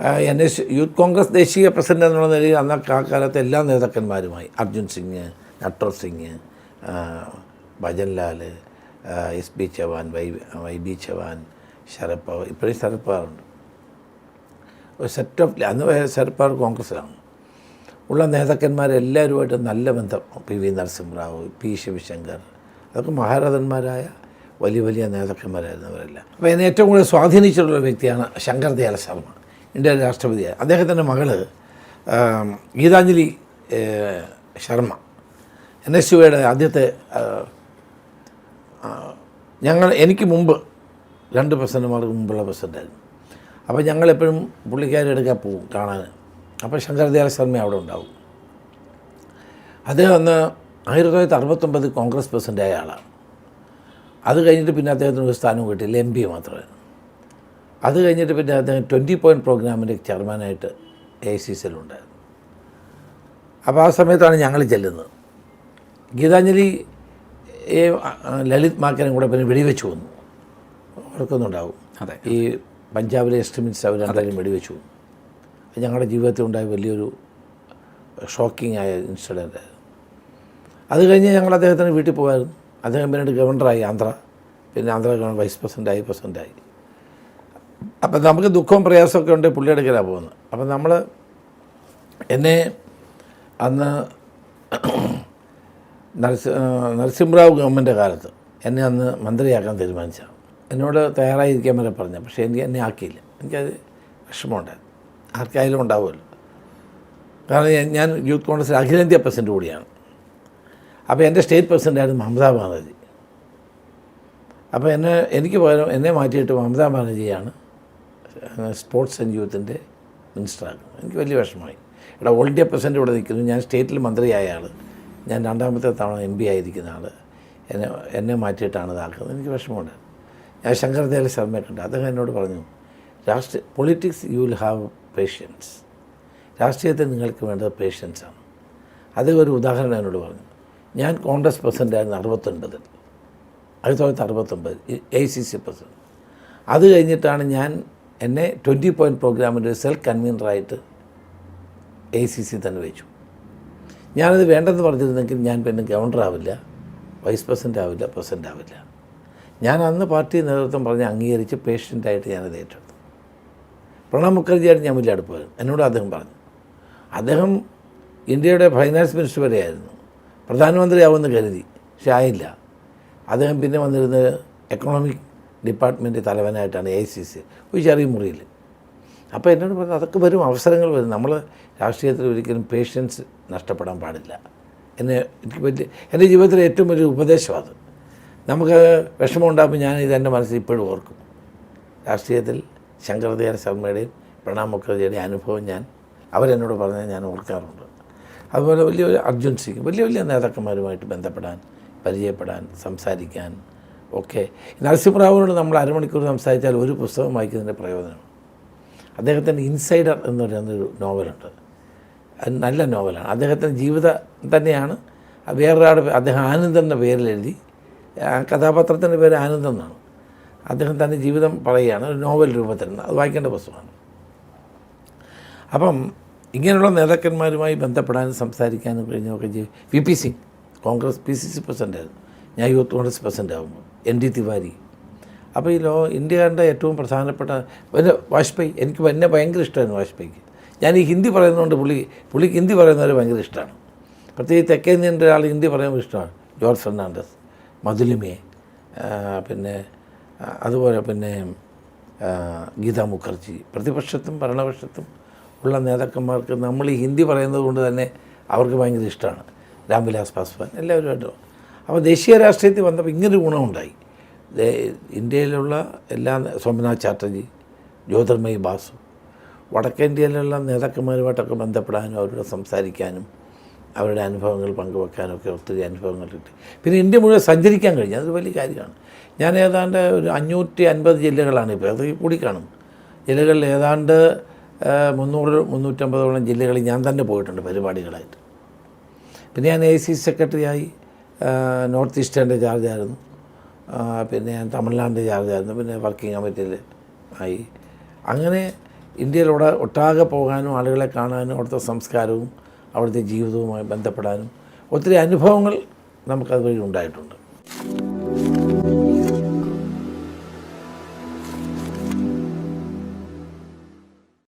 N S youth Congress ദേശീയ president എന്നുള്ള നിലയിൽ അന്ന് കാലത്തെ എല്ലാ നേതാക്കന്മാരുമായി Arjun Singh Natwar Singh Bhajanlal S B Chavan Y Y B Chavan Sharad Pawar ഇപ്പോഴും ശരത് പവാറുണ്ട് ഒരു സെറ്റ് ഓഫ് അന്ന് ശരത് പവാർ കോൺഗ്രസ്സിലാണ്. ഉള്ള നേതാക്കന്മാരെല്ലാവരുമായിട്ട് നല്ല ബന്ധം. P V Narasimha Rao P Shivshankar അതൊക്കെ മഹാരഥന്മാരായ വലിയ വലിയ നേതാക്കന്മാരായിരുന്നവരെല്ലാം അപ്പോൾ എന്നെ ഏറ്റവും കൂടുതൽ സ്വാധീനിച്ചിട്ടുള്ള വ്യക്തിയാണ് ശങ്കർ ദയാൽ ശർമ്മ ഇന്ത്യയുടെ രാഷ്ട്രപതിയായി. അദ്ദേഹത്തിന്റെ മകൾ ഗീതാഞ്ജലി ശർമ്മ. എൻ എസ് യുയുടെ ആദ്യത്തെ ഞങ്ങൾ എനിക്ക് മുമ്പ് രണ്ട് പ്രസിഡന്റുമാർക്ക് മുമ്പുള്ള പ്രസിഡന്റായിരുന്നു അപ്പോൾ ഞങ്ങളെപ്പോഴും പുള്ളിക്കാരുടെ എടുക്കാൻ പോകും കാണാൻ. അപ്പോൾ ശങ്കരദയാൽ ശർമ്മ അവിടെ ഉണ്ടാവും. അദ്ദേഹം അന്ന് ആയിരത്തി തൊള്ളായിരത്തി അറുപത്തൊമ്പത് കോൺഗ്രസ് പ്രസിഡന്റായ ആളാണ്. അത് കഴിഞ്ഞിട്ട് പിന്നെ അദ്ദേഹത്തിന് ഒരു സ്ഥാനവും കിട്ടിയില്ല. എം പി മാത്രമേ അത് കഴിഞ്ഞിട്ട് പിന്നെ അദ്ദേഹം ട്വന്റി പോയിന്റ് പ്രോഗ്രാമിന്റെ ചെയർമാനായിട്ട് എ ഐ സി സിയിലുണ്ടായിരുന്നു അപ്പോൾ ആ സമയത്താണ് ഞങ്ങൾ ചെല്ലുന്നത്. ഗീതാഞ്ജലി ലളിത് മാക്കനും കൂടെ പിന്നെ വെടിവെച്ച് വന്നു. ഓർക്കുന്നുണ്ടാവും അതെ. ഈ പഞ്ചാബിലെ എക്സ്ട്രീമിസ്റ്റ് അവർ രണ്ടാലും വെടിവെച്ച് വന്നു. ഞങ്ങളുടെ ജീവിതത്തിൽ ഉണ്ടായ വലിയൊരു ഷോക്കിംഗ് ആയ ഇൻസിഡന്റ് ആയിരുന്നു. അത് കഴിഞ്ഞ് ഞങ്ങൾ അദ്ദേഹത്തിന് വീട്ടിൽ പോകായിരുന്നു. അദ്ദേഹം പിന്നീട് ഗവർണറായി ആന്ധ്ര. പിന്നെ ആന്ധ്ര ഗവർണർ വൈസ് പ്രസിഡന്റായി പ്രസിഡന്റായി. അപ്പം നമുക്ക് ദുഃഖവും പ്രയാസമൊക്കെ ഉണ്ട് പുള്ളിയെടുക്കലാണ് പോകുന്നത്. അപ്പം നമ്മൾ എന്നെ അന്ന് നരസി നരസിംഹറാവു ഗവൺമെന്റ് കാലത്ത് എന്നെ അന്ന് മന്ത്രിയാക്കാൻ തീരുമാനിച്ചാണ് എന്നോട് തയ്യാറായിരിക്കാൻ വരെ പറഞ്ഞു പക്ഷേ എനിക്ക് എന്നെ ആക്കിയില്ല. എനിക്കത് വിഷമമുണ്ടായിരുന്നു ആർക്കായാലും ഉണ്ടാവുമല്ലോ. കാരണം ഞാൻ- യൂത്ത് കോൺഗ്രസ് അഖിലേന്ത്യാ പ്രസിഡന്റ് കൂടിയാണ്. അപ്പോൾ എന്റെ സ്റ്റേറ്റ് പ്രസിഡന്റായിരുന്നു മമതാ ബാനർജി. അപ്പോൾ എന്നെ എനിക്ക് പകരം എന്നെ മാറ്റിയിട്ട് മമതാ ബാനർജിയാണ് സ്പോർട്സ് ആൻഡ് യൂത്തിന്റെ മിനിസ്റ്ററാണ് എനിക്ക് വലിയ വിഷമമായി. ഇവിടെ ഓൾ ഇന്ത്യ പ്രസിഡന്റ് ഇവിടെ നിൽക്കുന്നു. ഞാൻ സ്റ്റേറ്റിൽ മന്ത്രിയായ ആൾ ഞാൻ രണ്ടാമത്തെ തവണ എം പി ആയിരിക്കുന്ന ആൾ എന്നെ എന്നെ മാറ്റിയിട്ടാണ് ഇതാക്കുന്നത്. എനിക്ക് വിഷമമുണ്ട്. ഞാൻ ശങ്കർ ദേവ ശർമ്മയെ കണ്ടു. അദ്ദേഹം എന്നോട് പറഞ്ഞു രാഷ്ട്രീയ politics you will have patience രാഷ്ട്രീയത്തിൽ നിങ്ങൾക്ക് വേണ്ടത് പേഷ്യൻസാണ് അത് ഒരു ഉദാഹരണം എന്നോട് പറഞ്ഞു. ഞാൻ കോൺഗ്രസ് പ്രസിഡന്റായിരുന്നു അറുപത്തൊൻപതിൽ. ആയിരത്തി തൊള്ളായിരത്തി അറുപത്തൊമ്പത് എ സി സി പ്രസിഡന്റ് അത് കഴിഞ്ഞിട്ടാണ് ഞാൻ എന്നെ ട്വന്റി പോയിന്റ് പ്രോഗ്രാമിന്റെ ഒരു സെൽഫ് കൺവീനറായിട്ട് എ സി സി തന്നെ വെച്ചു. ഞാനത് വേണ്ടെന്ന് പറഞ്ഞിരുന്നെങ്കിൽ ഞാൻ പിന്നെ ഗവർണർ ആവില്ല വൈസ് പ്രസിഡന്റ് ആവില്ല പ്രസിഡന്റ് ആവില്ല. ഞാൻ അന്ന് പാർട്ടി നേതൃത്വം പറഞ്ഞ് അംഗീകരിച്ച് പേഷ്യന്റായിട്ട് ഞാനത് ഏറ്റെടുത്തു. പ്രണബ് മുഖർജിയായിട്ട് ഞാൻ വലിയ അടുപ്പമായിരുന്നു എന്നോട് അദ്ദേഹം പറഞ്ഞു. അദ്ദേഹം ഇന്ത്യയുടെ ഫൈനാൻസ് മിനിസ്റ്റർ വരെയായിരുന്നു. പ്രധാനമന്ത്രിയാവുമെന്ന് കരുതി. പക്ഷെ ആയില്ല. അദ്ദേഹം പിന്നെ വന്നിരുന്നത് എക്കണോമിക് ഡിപ്പാർട്ട്മെന്റ് തലവനായിട്ടാണ് എ ഐ സി സി ചെറിയ മുറിയിൽ. അപ്പോൾ എന്നോട് പറഞ്ഞു അതൊക്കെ വരും അവസരങ്ങൾ വരും. നമ്മൾ രാഷ്ട്രീയത്തിൽ ഒരിക്കലും പേഷ്യൻസ് നഷ്ടപ്പെടാൻ പാടില്ല. എന്നെ എനിക്ക് വലിയ എന്റെ ജീവിതത്തിലെ ഏറ്റവും വലിയ ഉപദേശം അത്. നമുക്ക് വിഷമം ഉണ്ടാകുമ്പോൾ ഞാൻ ഇത് എന്റെ മനസ്സിൽ ഇപ്പോഴും ഓർക്കും. രാഷ്ട്രീയത്തിൽ ശങ്കർദേവ ശർമ്മയുടെയും പ്രണാബ് മുഖർജിയുടെയും അനുഭവം ഞാൻ അവരെന്നോട് പറഞ്ഞാൽ ഞാൻ ഓർക്കാറുണ്ട്. അതുപോലെ വലിയ അർജുൻ സിംഗ് വലിയ വലിയ നേതാക്കന്മാരുമായിട്ട് ബന്ധപ്പെടാൻ പരിചയപ്പെടാൻ സംസാരിക്കാൻ ഒക്കെ നരസിംഹറാവുവിനോട് നമ്മൾ അരമണിക്കൂർ സംസാരിച്ചാൽ ഒരു പുസ്തകം വായിക്കുന്നതിന്റെ പ്രയോജനമാണ് അദ്ദേഹത്തിന്റെ ഇൻസൈഡർ എന്ന് പറയുന്നൊരു നോവലുണ്ട്. അത് നല്ല നോവലാണ്. അദ്ദേഹത്തിന്റെ ജീവിതം തന്നെയാണ്. വേറൊരാളുടെ അദ്ദേഹം ആനന്ദന്റെ പേരിൽ എഴുതി ആ കഥാപാത്രത്തിന്റെ പേര് ആനന്ദം എന്നാണ് അദ്ദേഹം തന്റെ ജീവിതം പറയുകയാണ്. ഒരു നോവൽ രൂപത്തിൽ അത് വായിക്കേണ്ട പുസ്തകമാണ്. അപ്പം ഇങ്ങനെയുള്ള നേതാക്കന്മാരുമായി ബന്ധപ്പെടാനും സംസാരിക്കാനും കഴിഞ്ഞൊക്കെ V P Singh Congress P C C പ്രസിഡന്റായിരുന്നു ഞാൻ യൂത്ത് കോൺഗ്രസ് പ്രസിഡന്റ് ആകുന്നു എൻ ഡി തിവാരി. അപ്പോൾ ഈ ലോ ഇന്ത്യ കണ്ട ഏറ്റവും പ്രധാനപ്പെട്ട എന്റെ വാജ്പേയി എനിക്ക് എന്നെ ഭയങ്കര ഇഷ്ടമായിരുന്നു വാജ്പേയിക്ക്. ഞാൻ ഈ ഹിന്ദി പറയുന്നതുകൊണ്ട് പുള്ളി പുള്ളിക്ക് ഹിന്ദി പറയുന്നവർ ഭയങ്കര ഇഷ്ടമാണ്. പ്രത്യേകിച്ച് തെക്കേ ഇന്ത്യന്റെ ഒരാൾ ഹിന്ദി പറയുമ്പോൾ ഇഷ്ടമാണ്. ജോർജ് ഫെർണാണ്ടസ് മധുലിമയെ പിന്നെ അതുപോലെ പിന്നെ ഗീതാ മുഖർജി. പ്രതിപക്ഷത്തും ഭരണപക്ഷത്തും ഉള്ള നേതാക്കന്മാർക്ക് നമ്മൾ ഈ ഹിന്ദി പറയുന്നത് കൊണ്ട് തന്നെ അവർക്ക് ഭയങ്കര ഇഷ്ടമാണ്. രാംവിലാസ് പാസ്വാൻ എല്ലാവരുമായിട്ട് അപ്പോൾ ദേശീയ രാഷ്ട്രീയത്തിൽ വന്നപ്പോൾ ഇങ്ങനൊരു ഗുണമുണ്ടായി. ഇന്ത്യയിലുള്ള എല്ലാ സോമനാഥ് ചാറ്റർജി ജ്യോതിർമയി ബാസു വടക്കേന്ത്യയിലുള്ള നേതാക്കന്മാരുമായിട്ടൊക്കെ ബന്ധപ്പെടാനും അവരോട് സംസാരിക്കാനും അവരുടെ അനുഭവങ്ങൾ പങ്കുവെക്കാനും ഒക്കെ ഒത്തിരി അനുഭവങ്ങൾ കിട്ടി. പിന്നെ ഇന്ത്യ മുഴുവൻ സഞ്ചരിക്കാൻ കഴിഞ്ഞു. അതൊരു വലിയ കാര്യമാണ്. ഞാൻ ഏതാണ്ട് ഒരു അഞ്ഞൂറ്റി അൻപത് ജില്ലകളാണ് ഇപ്പോൾ അത് കൂടി കാണും. ജില്ലകളിൽ ഏതാണ്ട് മുന്നൂറ് മുന്നൂറ്റമ്പതോളം ജില്ലകളിൽ ഞാൻ തന്നെ പോയിട്ടുണ്ട് പരിപാടികളായിട്ട്. പിന്നെ ഞാൻ എ സി സെക്രട്ടറിയായി. നോർത്ത് ഈസ്റ്റേന്റെ ചാർജായിരുന്നു പിന്നെ ഞാൻ തമിഴ്നാടിന്റെ ചാർജായിരുന്നു പിന്നെ വർക്കിംഗ് കമ്മിറ്റിയിൽ ആയി. അങ്ങനെ ഇന്ത്യയിലൂടെ ഒട്ടാകെ പോകാനും ആളുകളെ കാണാനും അവിടുത്തെ സംസ്കാരവും അവിടുത്തെ ജീവിതവുമായി ബന്ധപ്പെടാനും ഒത്തിരി അനുഭവങ്ങൾ നമുക്കത് വഴി ഉണ്ടായിട്ടുണ്ട്.